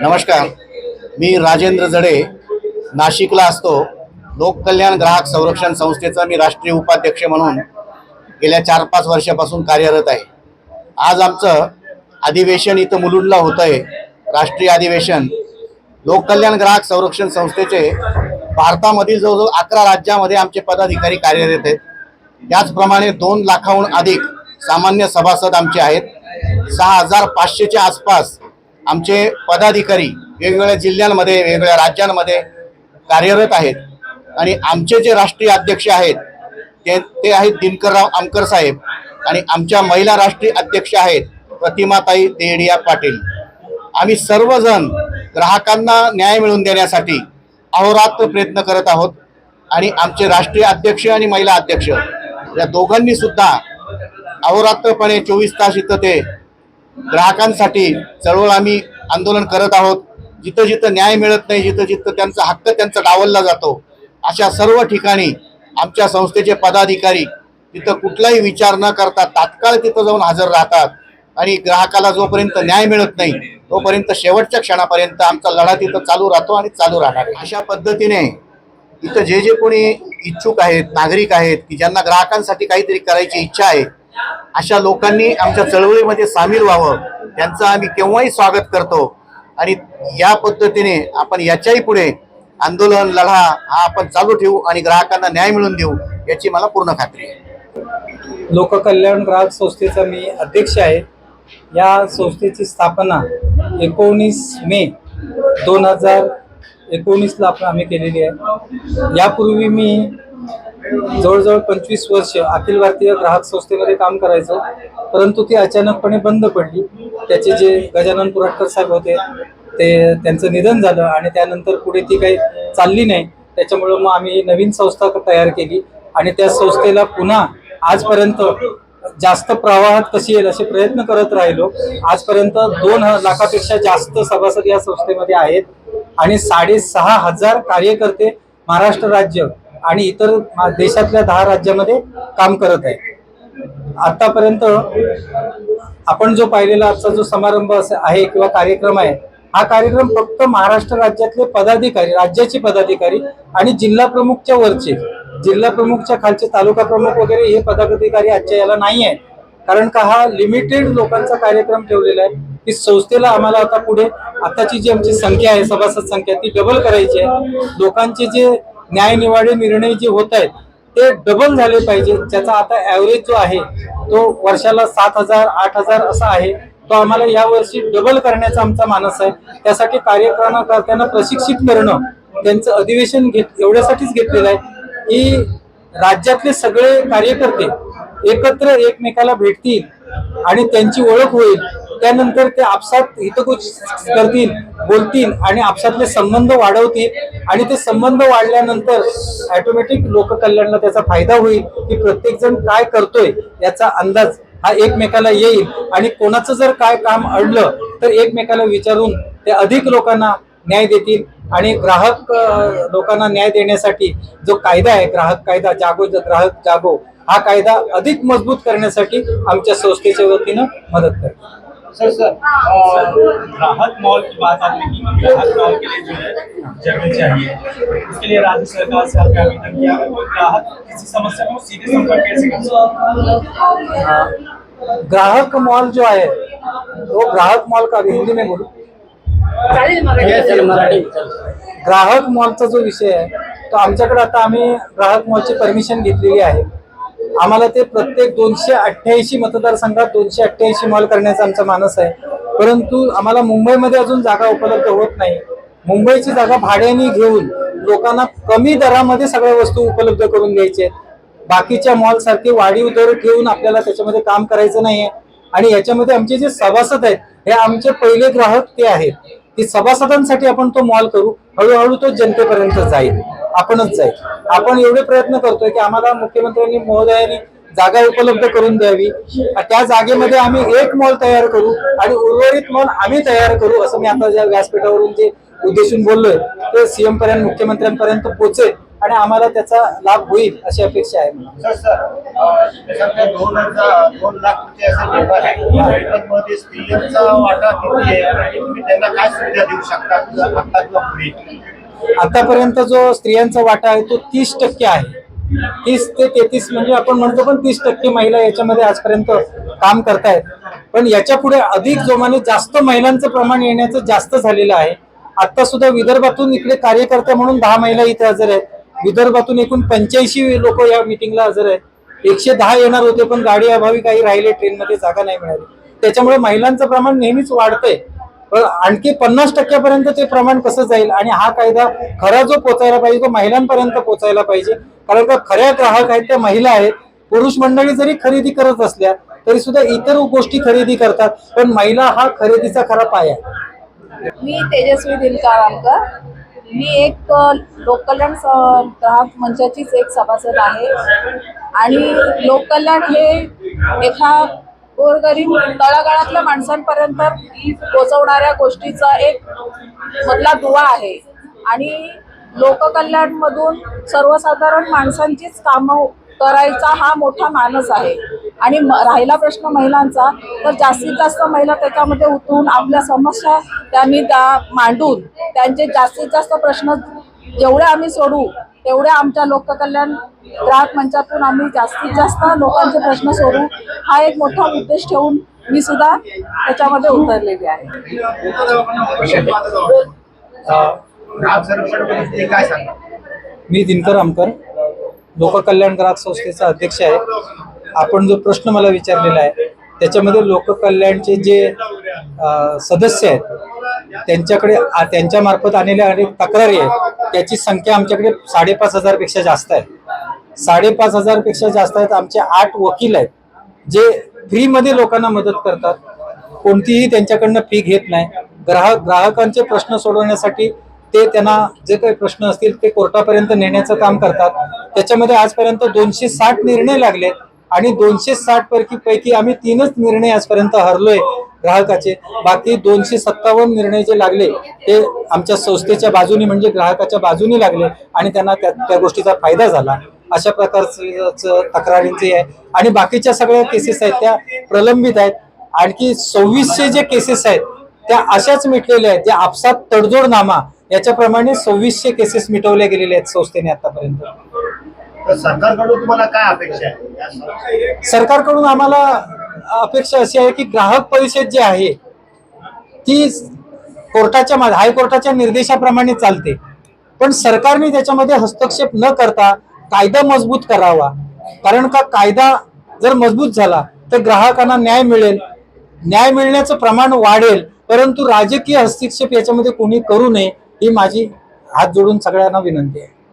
नमस्कार. मी राजेंद्र जडे. नाशिकला असतो. लोककल्याण ग्राहक संरक्षण संस्थेचा मी राष्ट्रीय उपाध्यक्ष म्हणून गेल्या चार पाच वर्षापासून कार्यरत आहे. आज आमचं अधिवेशन इथं मुलुंडला होतं आहे राष्ट्रीय अधिवेशन. लोककल्याण ग्राहक संरक्षण संस्थेचे भारतामधील जवळजवळ अकरा राज्यामध्ये आमचे पदाधिकारी कार्यरत आहेत. त्याचप्रमाणे दोन लाखाहून अधिक सामान्य सभासद आमचे आहेत. सहा हजार पाचशेच्या आसपास आमचे पदाधिकारी वेगवेगळ्या जिल्ह्यांमध्ये वेगवेगळ्या राज्यांमध्ये कार्यरत आहेत. आणि आमचे जे राष्ट्रीय अध्यक्ष आहेत ते ते आहेत दिनकरराव आमकर साहेब. आणि आमच्या महिला राष्ट्रीय अध्यक्ष आहेत प्रतिमाताई देडिया पाटील. आम्ही सर्वजण ग्राहकांना न्याय मिळवून देण्यासाठी अहोरात्र प्रयत्न करत आहोत. आणि आमचे राष्ट्रीय अध्यक्ष आणि महिला अध्यक्ष या दोघांनी सुद्धा अहोरात्रपणे चोवीस तास इथं ते ग्राहकांसाठी चळवळ आम्ही आंदोलन करत आहोत. जिथं जिथं न्याय मिळत नाही जिथं जिथं त्यांचा हक्क त्यांचा डावलला जातो अशा सर्व ठिकाणी आमच्या संस्थेचे पदाधिकारी तिथं कुठलाही विचार न करता तात्काळ तिथं जाऊन हजर राहतात आणि ग्राहकाला जोपर्यंत न्याय मिळत नाही तोपर्यंत शेवटच्या क्षणापर्यंत आमचा लढा तिथं चालू राहतो आणि चालू राहणार अशा पद्धतीने इथं जे जे कोणी इच्छुक आहेत नागरिक आहेत की ज्यांना ग्राहकांसाठी काहीतरी करायची इच्छा आहे अशा लोकांनी आमच्या चळवळीमध्ये सामील व्हावं. त्यांचं आम्ही केव्हाही स्वागत करतो. आणि या पद्धतीने आपण याच्याही पुढे आंदोलन लढा हा आपण चालू ठेवू आणि ग्राहकांना न्याय मिळवून देऊ याची मला पूर्ण खात्री आहे. लोककल्याण ग्राहक संस्थेचा मी अध्यक्ष आहे. या संस्थेची स्थापना एकोणीस मे दोन हजार एकोणीसला आपण आम्ही केलेली आहे. यापूर्वी मी जवळजवळ पंचवीस वर्ष अखिल भारतीय ग्राहक संस्थेमध्ये काम करायचो. परंतु ती अचानकपणे बंद पडली. त्याचे जे गजानन पुरटकर साहेब होते ते त्यांचं निधन झालं आणि त्यानंतर पुढे ती काही चालली नाही. त्याच्यामुळं मग आम्ही नवीन संस्था तयार केली आणि त्या संस्थेला पुन्हा आजपर्यंत जास्त प्रवाहात कशी येईल असे प्रयत्न करत राहिलो. आजपर्यंत दोन लाखापेक्षा जास्त सभासद या संस्थेमध्ये आहेत आणि साडेसहा हजार कार्यकर्ते महाराष्ट्र राज्य आणि इतर देशातल्या दहा राज्यामध्ये काम करत आहे. आतापर्यंत आपण जो पाहिलेला आजचा जो समारंभ आहे किंवा कार्यक्रम आहे हा कार्यक्रम फक्त महाराष्ट्र राज्यातले पदाधिकारी राज्याचे पदाधिकारी आणि जिल्हा प्रमुखच्या वरचे जिल्हा प्रमुखच्या खालचे तालुका प्रमुख वगैरे हे पदाधिकारी आजच्या याला नाही आहे कारण का हा लिमिटेड लोकांचा कार्यक्रम ठेवलेला आहे. की संस्थेला आम्हाला आता पुढे आताची जी आमची संख्या आहे सभासद संख्या ती डबल करायची आहे. लोकांचे जे न्यायनिवाडे निर्णय जे होत आहेत ते डबल झाले पाहिजे. ज्याचा आता ॲव्हरेज जो आहे तो वर्षाला सात हजार आठ हजार असा आहे. तो आम्हाला यावर्षी डबल करण्याचा आमचा मानस आहे. त्यासाठी कार्यक्रमकर्त्यांना प्रशिक्षित करणं त्यांचं अधिवेशन घेत एवढ्यासाठीच घेतलेलं आहे की राज्यातले सगळे कार्यकर्ते एकत्र एकमेकाला भेटतील आणि त्यांची ओळख होईल. त्यानंतर ते आपसात हितगुज करतील बोलतील आणि आपसातले संबंध वाढवतील. आणि ते संबंध वाढल्यानंतर ऑटोमॅटिक लोककल्याणला त्याचा फायदा होईल की प्रत्येकजण काय करतोय याचा अंदाज हा एकमेकाला येईल. आणि कोणाचं जर काय काम अडलं तर एकमेकाला विचारून ते अधिक लोकांना न्याय देतील. आणि ग्राहक लोकांना न्याय देण्यासाठी जो कायदा आहे ग्राहक कायदा जागो ग्राहक जागो हा कायदा अधिक मजबूत करण्यासाठी आमच्या संस्थेच्या वतीनं मदत करेल सर सर ग्राहक मॉल की बात आपने की ग्राहक मॉल के लिए जो है जमीन चाहिए। इसके लिए राज्य सरकार से आपने आवेदन किया है। कोई ग्राहक किसी समस्या में सीधे संपर्क कैसे कर सकता है? ग्राहक मॉल जो है वो ग्राहक मॉल का हिंदी में बोलू। ग्राहक मॉलचा जो विषय आहे तो आमच्याकडे आता आम्ही ग्राहक मॉलची परमिशन घेतलेली आहे. आम्हाला ते प्रत्येक दोनशे अठ्ठ्याऐंशी मतदारसंघात दोनशे अठ्ठ्याऐंशी मॉल करण्याचा आमचा मानस आहे. परंतु आम्हाला मुंबईमध्ये अजून जागा उपलब्ध होत नाही. मुंबईची जागा भाड्याने घेऊन लोकांना कमी दरामध्ये सगळ्या वस्तू उपलब्ध करून द्यायच्या बाकीच्या मॉल सारखे वाढीव दर ठेवून आपल्याला त्याच्यामध्ये काम करायचं नाहीये. आणि याच्यामध्ये आमचे जे सभासद आहेत हे आमचे पहिले ग्राहक ते आहेत. की सभासदांसाठी आपण तो मॉल करू. हळूहळू तो जनतेपर्यंत जाईल. आपणच जाईल आपण एवढे प्रयत्न करतोय की आम्हाला मुख्यमंत्र्यांनी महोदयांनी जागा उपलब्ध करून द्यावी. त्या जागेमध्ये आम्ही एक मॉल तयार करू आणि उर्वरित मॉल आम्ही तयार करू असं मी आता ज्या व्यासपीठावरून जे उद्देशून बोललोय ते सीएम पर्यंत मुख्यमंत्र्यांपर्यंत पोहोचेल आणि आम्हाला त्याचा लाभ होईल अशी अपेक्षा आहे मला. आतापर्यंत जो स्त्रियांचा वाटा आहे तो तीस टक्के आहे. तीस ते तेहतीस म्हणजे आपण म्हणतो पण तीस टक्के महिला याच्यामध्ये आजपर्यंत काम करतायत. पण याच्यापुढे अधिक जोमाने जास्त महिलांचं प्रमाण येण्याचं जास्त झालेलं आहे. आता सुद्धा विदर्भातून इकडे कार्यकर्ते म्हणून दहा महिला इथे हजर आहेत. विदर्भातून एकूण पंच्याऐंशी लोक या मिटिंगला हजर आहेत. एकशे दहा येणार होते पण गाडी अभावी काही राहिले ट्रेनमध्ये जागा नाही मिळाली. त्याच्यामुळे महिलांचं प्रमाण नेहमीच वाढतंय. आणखी पन्नास टक्क्यापर्यंत ते प्रमाण कसं जाईल? आणि हा कायदा खरा जो पोचायला पाहिजे तो महिलांपर्यंत पोचायला पाहिजे. कारण का खऱ्या ग्राहक आहेत त्या महिला आहेत. पुरुष मंडळी जरी खरेदी करत असल्या तरी सुद्धा इतर गोष्टी खरेदी करतात. पण महिला हा खरेदीचा खरा पाया आहे. मी तेजस्वी दिलकार आमकर मी एक लोककल्याण स- ग्राहक मंचाचीच एक सभासद आहे. आणि लोककल्याण हे एका गोरगरीब तळागाळातल्या माणसांपर्यंत पोचवणाऱ्या गोष्टीचा एक मधला दुवा आहे. आणि लोककल्याणमधून सर्वसाधारण माणसांचीच कामं करायचा हा मोठा मानस आहे. आणि म- राहिला प्रश्न महिलांचा तर जास्तीत जास्त महिला त्याच्यामध्ये उतरून आपल्या समस्या त्यांनी त्या मांडून त्यांचे जास्तीत जास्त प्रश्न जेवढे आम्ही सोडू तेवढ्या आमच्या लोककल्याण ग्राहक मंचातून आम्ही जास्तीत जास्त लोकांचे प्रश्न सोडू. हा एक मोठा उद्देश ठेवून मी सुद्धा त्याच्यामध्ये उतरलेली आहे. काय सांगा मी दिनकर आमकर लोककल्याण ग्राहक संस्थेचा अध्यक्ष आहे. आपण जो प्रश्न मला विचारलेला आहे त्याच्यामध्ये लोककल्याणचे जे सदस्य आहेत त्यांच्याकडे त्यांच्या मार्फत आलेल्या अनेक तक्रारी आहेत. त्याची संख्या आमच्याकडे साडेपाच हजारपेक्षा जास्त आहे. साडेपाच हजारपेक्षा जास्त आहेत. आमचे आठ वकील आहेत जे फ्रीमध्ये लोकांना मदत करतात. कोणतीही त्यांच्याकडनं फी घेत नाही. ग्राहक ग्राहकांचे प्रश्न सोडवण्यासाठी ते त्यांना जे काही प्रश्न असतील ते कोर्टापर्यंत नेण्याचं काम करतात. त्याच्यामध्ये आजपर्यंत दोनशे साठ निर्णय लागले आणि दोनशे साठ पैकी पैकी आम्ही तीनच निर्णय आजपर्यंत हरलोय. ग्राहकाचे. बाकी दोनशे सत्तावन्न निर्णय जे लागले ते आमच्या संस्थेच्या बाजूनी म्हणजे ग्राहकाच्या बाजूनी लागले आणि त्यांना त्या त्या गोष्टीचा फायदा झाला. अशा प्रकारचं तक्रारींचे आहे. आणि बाकीच्या सगळ्या केसेस आहेत त्या प्रलंबित आहेत. आणखी सव्वीसशे जे केसेस आहेत त्या अशाच मिटलेल्या आहेत. ज्या आपसात तडजोड नामा याच्याप्रमाणे सव्वीसशे केसेस मिटवल्या गेलेल्या आहेत संस्थेने आतापर्यंत. सरकारकडून तुम्हाला काय अपेक्षा आहे? सरकारकडून आम्हाला अपेक्षा अशी आहे की ग्राहक परिषद जी आहे ती कोर्टाच्या मा- हायकोर्टाच्या निर्देशाप्रमाणे चालते. पण सरकारने त्याच्यामध्ये हस्तक्षेप न करता कायदा मजबूत करावा. कारण का कायदा जर मजबूत झाला तर ग्राहकांना न्याय मिळेल. न्याय मिळण्याचं प्रमाण वाढेल. परंतु राजकीय हस्तक्षेप याच्यामध्ये कोणी करू नये ही माझी हात जोडून सगळ्यांना विनंती आहे.